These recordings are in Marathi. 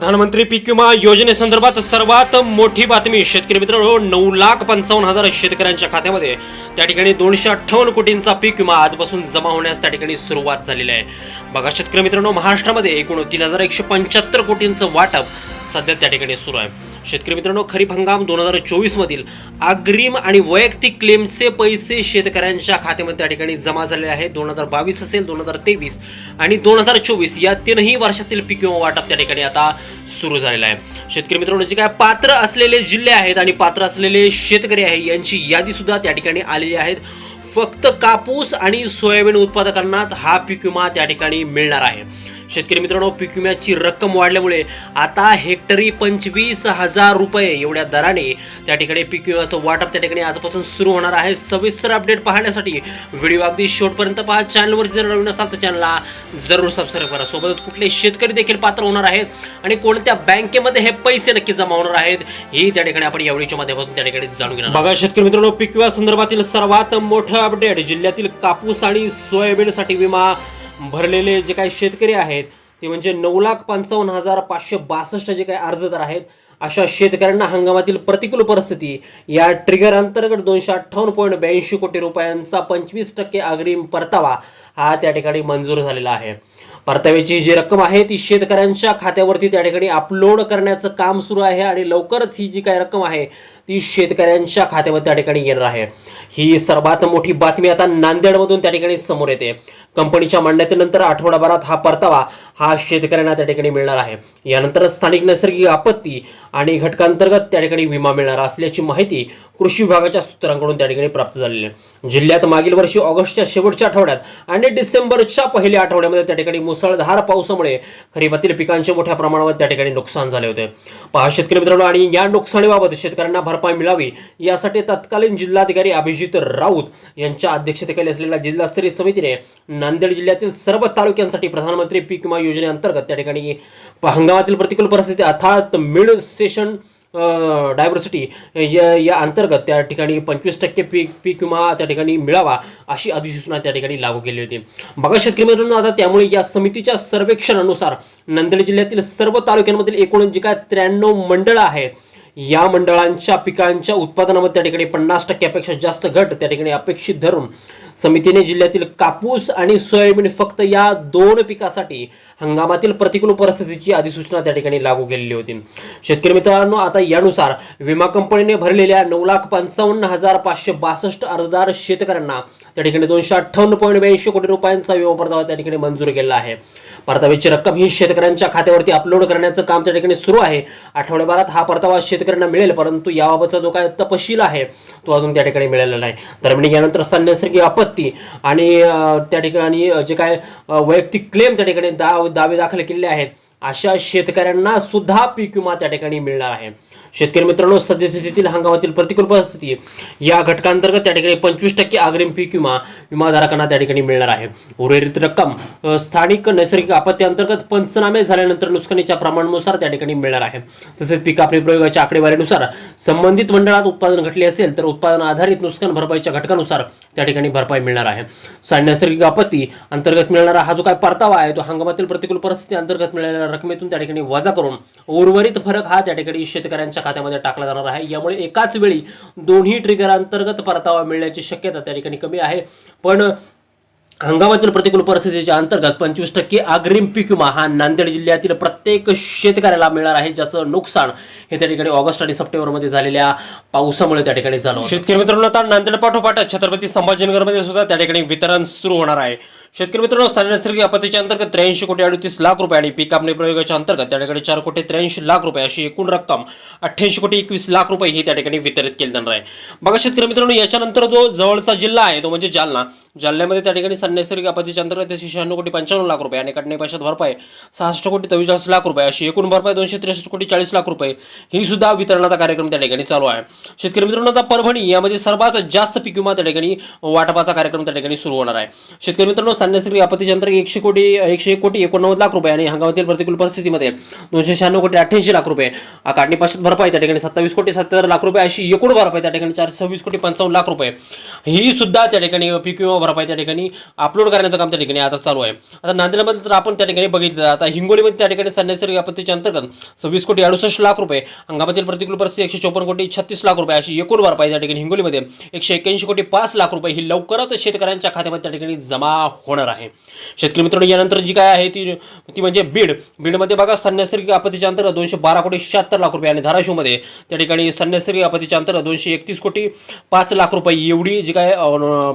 प्रधानमंत्री पीक विमा योजनेसंदर्भात सर्वात मोठी बातमी शेतकरी मित्रांनो नऊ लाख पंचावन्न हजार शेतकऱ्यांच्या खात्यामध्ये. त्या ठिकाणी दोनशे अठ्ठावन्न कोटींचा पीक विमा आजपासून जमा होण्यास त्या ठिकाणी सुरुवात झालेली आहे. बघा शेतकरी मित्रांनो महाराष्ट्रामध्ये एकूण तीन हजार एकशे पंच्याहत्तर कोटींचं वाटप सध्या त्या ठिकाणी सुरू आहे. शेतकरी मित्रांनो खरीप हंगाम दोन हजार चोवीस मधील अग्रिम आणि वैयक्तिक क्लेमचे पैसे शेतकऱ्यांच्या खात्यामध्ये त्या ठिकाणी जमा झाले आहेत दोन हजार बावीस असेल दोन हजार तेवीस आणि दोन हजार चोवीस या तीनही वर्षातील पीक विमा वाटप त्या ठिकाणी आता सुरू झालेलं आहे. शेतकरी मित्रांनो जे काय पात्र असलेले जिल्हे आहेत आणि पात्र असलेले शेतकरी आहे यांची यादी सुद्धा त्या ठिकाणी आलेली आहेत. फक्त कापूस आणि सोयाबीन उत्पादकांनाच हा पीक विमा त्या ठिकाणी मिळणार आहे. शेतकरी मित्रांनो पीक विम्याची रक्कम वाढल्यामुळे आता हेक्टरी पंचवीस हजार रुपये एवढ्या दराने त्या ठिकाणी पीक विम्याचं वाटप त्या ठिकाणी आजपासून सुरू होणार आहे. सविस्तर अपडेट पाहण्यासाठी व्हिडिओ अगदी शेवटपर्यंत पहा. चॅनलवर जर नवीन असाल तर चॅनलला जरूर सबस्क्राईब करा. सोबतच कुठले शेतकरी देखील पात्र होणार आहेत आणि कोणत्या बँकेमध्ये हे पैसे नक्की जमा होणार आहेत ही त्या ठिकाणी आपण या व्हिडिओच्या माध्यमातून त्या ठिकाणी जाणून घेणार बघा शेतकरी मित्रांनो पीक विमा संदर्भातील सर्वात मोठं अपडेट जिल्ह्यातील कापूस आणि सोयाबीनसाठी विमा भरलेले जे काही शेतकरी आहेत ते म्हणजे नऊ लाख पंचावन्न हजार पाचशे बासष्ट जे काही अर्जदार आहेत अशा शेतकऱ्यांना हंगामातील प्रतिकूल परिस्थिती या ट्रिगर अंतर्गत दोनशे अठ्ठावन्न पॉईंट ब्याऐंशी कोटी रुपयांचा पंचवीस टक्के अग्रिम परतावा हा त्या ठिकाणी मंजूर झालेला आहे. परताव्याची जी रक्कम आहे ती शेतकऱ्यांच्या खात्यावरती त्या ठिकाणी अपलोड करण्याचं काम सुरू आहे आणि लवकरच ही जी काही रक्कम आहे ती शेतकऱ्यांच्या खात्यावर त्या ठिकाणी येणार आहे. ही सर्वात मोठी बातमी आता नांदेडमधून त्या ठिकाणी समोर येते. कंपनीच्या मांडण्यानंतर आठवडाभरात हा परतावा हा शेतकऱ्यांना त्या ठिकाणी मिळणार आहे. यानंतर स्थानिक नैसर्गिक आपत्ती आणि घटकांतर्गत त्या ठिकाणी विमा मिळणार असल्याची माहिती कृषी विभागाच्या सूत्रांकडून त्या ठिकाणी प्राप्त झालेली आहे. जिल्ह्यात मागील वर्षी ऑगस्टच्या शेवटच्या आठवड्यात आणि डिसेंबरच्या पहिल्या आठवड्यामध्ये त्या ठिकाणी मुसळधार पावसामुळे खरीपातील पिकांचे मोठ्या प्रमाणावर त्या ठिकाणी नुकसान झाले होते. पहा शेतकरी मित्रांनो आणि या नुकसानीबाबत शेतकऱ्यांना भरपाई मिळावी यासाठी तत्कालीन जिल्हाधिकारी अभिजित राऊत यांच्या अध्यक्षतेखाली असलेल्या जिल्हास्तरीय समितीने नांदेड जिल्ह्यातील सर्व तालुक्यांसाठी प्रधानमंत्री पीक विमा योजनेअंतर्गत त्या ठिकाणी हंगामातील प्रतिकूल परिस्थिती अर्थात मिड सेशन डायव्हर्सिटी या या अंतर्गत त्या ठिकाणी पंचवीस टक्के पीक पीक विमा त्या ठिकाणी मिळावा अशी अधिसूचना त्या ठिकाणी लागू केली होती. बघा शेतकरी मित्रांनो आता त्यामुळे या समितीच्या सर्वेक्षणानुसार नांदेड जिल्ह्यातील सर्व तालुक्यांमधील एकूण जी काय त्र्याण्णव मंडळं आहेत या मंडळांच्या पिकांच्या उत्पादनामध्ये त्या ठिकाणी पन्नास टक्क्यापेक्षा जास्त घट त्या ठिकाणी अपेक्षित धरून समितीने जिल्ह्यातील कापूस आणि सोयाबीन फक्त या दोन पिकासाठी हंगामातील प्रतिकूल परिस्थितीची अधिसूचना त्या ठिकाणी लागू केलेली होती. शेतकरी मित्रांनो आता यानुसार विमा कंपनीने भरलेल्या नऊ लाख पंचावन्न हजार पाचशे बासष्ट अर्जदार शेतकऱ्यांना त्या ठिकाणी दोनशे अठ्ठावन्न पॉईंट ब्याऐंशी कोटी रुपयांचा विमा परतावा त्या ठिकाणी मंजूर केला आहे. परताव्याची रक्कम ही शेतकऱ्यांच्या खात्यावरती अपलोड करण्याचं काम त्या ठिकाणी सुरू आहे. आठवड्याभरात हा परतावा शेतकऱ्यांना मिळेल परंतु याबाबतचा जो काय तपशील आहे तो अजून त्या ठिकाणी मिळालेला नाही. दरम्यान यानंतर स्थान नैसर्गिक आपत्ती आणि त्या ठिकाणी जे काय वैयक्तिक क्लेम त्या ठिकाणी दाव दावे दाखल केलेले आहेत अशा शेतकऱ्यांना सुद्धा पीक विमा त्या ठिकाणी मिळणार आहे. शेतकरी मित्रांनो सद्यस्थितीतील हंगामातील प्रतिकूल परिस्थिती या घटकांतर्गत त्या ठिकाणी पंचवीस टक्के अग्रिम पीक विमा विमाधारकांना त्या ठिकाणी मिळणार आहे. उर्वरित रक्कम स्थानिक नैसर्गिक आपत्ती अंतर्गत पंचनामे झाल्यानंतर नुकसानीच्या प्रमाणानुसार त्या ठिकाणी मिळणार आहे. तसेच पीक आपली प्रयोगाच्या आकडेवारीनुसार संबंधित मंडळात उत्पादन घटले असेल तर उत्पादन आधारित नुकसान भरपाईच्या घटकानुसार त्या ठिकाणी भरपाई मिळणार आहे. नैसर्गिक आपत्ती अंतर्गत मिळणारा हा जो काय परतावा आहे तो हंगामातील प्रतिकूल परिस्थिती अंतर्गत मिळणारा रकमेतून त्या ठिकाणी वजा करून उर्वरित फरक हा त्या ठिकाणी शेतकऱ्यांच्या खात्यामध्ये टाकला जाणार आहे. यामुळे एकाच वेळी दोन्ही ट्रिगर अंतर्गत परतावा मिळण्याची शक्यता त्या ठिकाणी कमी आहे. पण हंगामातील प्रतिकूल परिस्थितीच्या अंतर्गत पंचवीस टक्के अग्रिम पीक विमा हा नांदेड जिल्ह्यातील प्रत्येक शेतकऱ्याला मिळणार आहे ज्याचं नुकसान हे त्या ठिकाणी ऑगस्ट आणि सप्टेंबरमध्ये झालेल्या पावसामुळे त्या ठिकाणी झालं शेतकरी मित्रांनो आता नांदेड पाठोपाठ छत्रपती संभाजीनगरमध्ये सुद्धा त्या ठिकाणी वितरण सुरू होणार आहे. शेतकरी मित्रांनो स्थानिक नैसर्गिक आपत्तीच्या अंतर्गत त्र्याऐंशी कोटी अडतीस लाख रुपये आणि पीक कापणी प्रयोगाच्या अंतर्गत त्या ठिकाणी चार कोटी त्र्याऐंशी लाख रुपये अशी एकूण रक्कम अठ्ठ्याऐंशी कोटी एकवीस लाख रुपये ही त्या ठिकाणी वितरित केली जाणार आहे. बघा शेतकरी मित्रांनो याच्यानंतर जो जवळचा जिल्हा आहे तो म्हणजे जालना. जालन्यामध्ये त्या ठिकाणी स्थानिक आपत्तीच्या अंतर्गत शहाण्णव कोटी पंच्याण्णव लाख रुपये आणि कटणे पैशात भरपाई सहासष्ट कोटी चव्वेचाळीस लाख रुपये. अशी एकूण भरपाई दोनशे त्रेसष्ट कोटी चाळीस लाख रुपये. ही सुद्धा वितरणाचा कार्यक्रम त्या ठिकाणी चालू आहे. शेतकरी मित्रांनो आता परभणी यामध्ये सर्वात जास्त पीक विमा त्या ठिकाणी वाटपाचा कार्यक्रम त्या ठिकाणी सुरू होणार आहे. शेतकरी मित्रांनो सन्यासी आपत्तीच्या अंतर्गत एकशे कोटी एकशे एक कोटी एकोणनव्वद लाख रुपये आणि हंगामातील प्रतिकूल परिस्थितीमध्ये दोनशे शहाण्णव कोटी अठ्ठ्याऐंशी लाख रुपये. काढणी पासून भरपाई त्या ठिकाणी सत्तावीस कोटी सत्तर लाख रुपये. अशी एकूण भरपाई त्या ठिकाणी चारशे सव्वीस कोटी पंचावन्न लाख रुपये. ही सुद्धा त्या ठिकाणी पीक विमा भरपाई त्या ठिकाणी अपलोड करण्याचं काम त्या ठिकाणी आता चालू आहे. आता नांदेडमध्ये तर आपण त्या ठिकाणी बघितलं आता हिंगोलीमध्ये त्या ठिकाणी संन्यासर्ग आपत्तीच्या अंतर्गत सव्वीस कोटी अडुसष्ट लाख रुपये हंगामातील प्रतिकूल परिस्थिती एकशे चोपन्न कोटी छत्तीस लाख रुपये अशी एकूण भरपाई त्या ठिकाणी हिंगोलीमध्ये एकशे एक्याऐंशी कोटी पाच लाख रुपये ही लवकरच शेतकऱ्यांच्या खात्यामध्ये त्या ठिकाणी जमा होणार आहे. शेतकरी मित्रांनो यानंतर जी काय आहे ती ती म्हणजे बीड. बीडमध्ये बघा सन्यासर्गिक आपत्तीच्या अंतर्गत दोनशे बारा कोटी शहात्तर लाख रुपये आणि धाराशिवमध्ये त्या ठिकाणी सन्यासर्गिक आपत्तीच्या अंतर्गत दोनशे एकतीस कोटी पाच लाख रुपये एवढी जी काय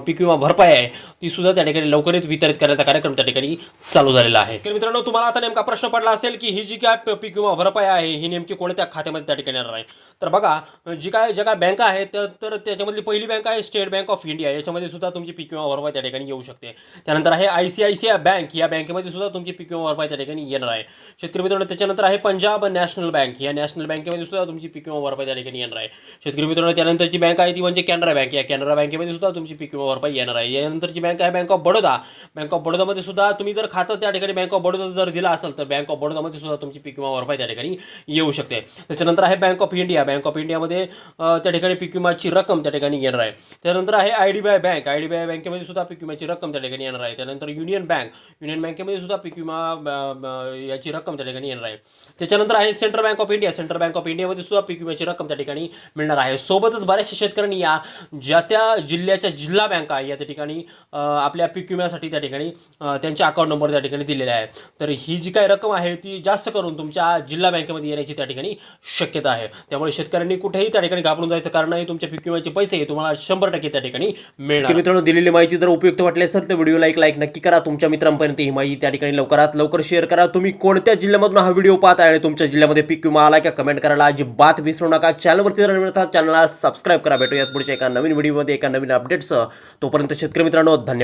पीक विमा भरपाई आहे ती सुद्धा त्या ठिकाणी लवकरच वितरित करण्याचा कार्यक्रम त्या ठिकाणी चालू झालेला आहे. तर मित्रांनो तुम्हाला आता नेमका प्रश्न पडला असेल की ही जी काय पीक किंवा भरपाई आहे ही नेमकी कोणत्या खात्यामध्ये त्या ठिकाणी येणार आहे? तर बघा जी काय ज्या काय बँका आहेत तर त्याच्यामधली पहिली बँक आहे स्टेट बँक ऑफ इंडिया. याच्यामध्ये सुद्धा तुमची पीक किंवा भरपाई त्या ठिकाणी येऊ शकते. त्यानंतर आहे I C I C I bank. या बँकेमध्ये सुद्धा तुमची पीक किंवा भरपाई त्या ठिकाणी येणार आहे. शेतकरी मित्रांनो त्याच्यानंतर आहे पंजाब नॅशनल बँक. या नॅशनल बँकेमध्ये सुद्धा तुमची पीक किंवा भरपाई त्या ठिकाणी येणार आहे. शेतकरी मित्रांनो त्यानंतरची बँक आहे ती म्हणजे कॅनरा बँक. या कॅनरा बँकेमध्ये सुद्धा तुमची पीक किंवा भरपाई येणार आहे. यानंतरची बँक आहे bank of Baroda bank of बडोदामध्ये सुद्धा तुम्ही जर खातं त्या ठिकाणी बँक ऑफ बडोदा जर दिला असेल तर बँक ऑफ बडोदामध्ये सुद्धा तुमची पीक विमा भरपाई त्या ठिकाणी येऊ शकते. त्याच्यानंतर आहे bank of India bank of इंडियामध्ये त्या ठिकाणी पीक विमाची रक्कम त्या ठिकाणी येणार आहे. त्यानंतर आहे I D B I bank I D B I बँकेमध्ये सुद्धा पीक विम्याची रक्कम त्या ठिकाणी येणार आहे. त्यानंतर युनियन बँक युनियन बँकेमध्ये सुद्धा पीक विमा याची रक्कम त्या ठिकाणी येणार आहे. त्याच्यानंतर आहे central bank of India central bank of इंडियामध्ये सुद्धा पीक विम्याची रक्कम त्या ठिकाणी मिळणार आहे. सोबतच बऱ्याचशा शेतकऱ्यांनी या ज्या त्या जिल्ह्याच्या जिल्हा बँका या त्या ठिकाणी ठिकाणी आपल्या पीक विम्यासाठी त्या ठिकाणी त्यांचे अकाउंट नंबर त्या ठिकाणी दिलेला आहे तर ही जी काही रक्कम आहे ती जास्त करून तुमच्या जिल्हा बँकेमध्ये येण्याची त्या ठिकाणी शक्यता आहे. त्यामुळे शेतकऱ्यांनी कुठेही त्या ठिकाणी घाबरून जायचं कारण नाही. तुमच्या पीक विम्याचे पैसे तुम्हाला शंभर टक्के त्या ठिकाणी मिळणार. मित्रांनो दिलेली माहिती जर उपयुक्त वाटली असेल तर व्हिडिओला एक लाईक नक्की करा. तुमच्या मित्रांपर्यंत ही माहिती त्या ठिकाणी लवकरात लवकर शेअर करा. तुम्ही कोणत्या जिल्ह्यामधून हा व्हिडिओ पाहता आणि तुमच्या जिल्ह्यामध्ये पीक विमा आला का कमेंट करायला अजिबात विसरू नका. चॅनलवरती जर नवीन चॅनलला सबस्क्राईब करा. भेटूयात पुढच्या एका नवीन व्हिडिओमध्ये एका नवीन अपडेटसह तोपर्यंत शेतकरी मित्रांनो धन्यवाद.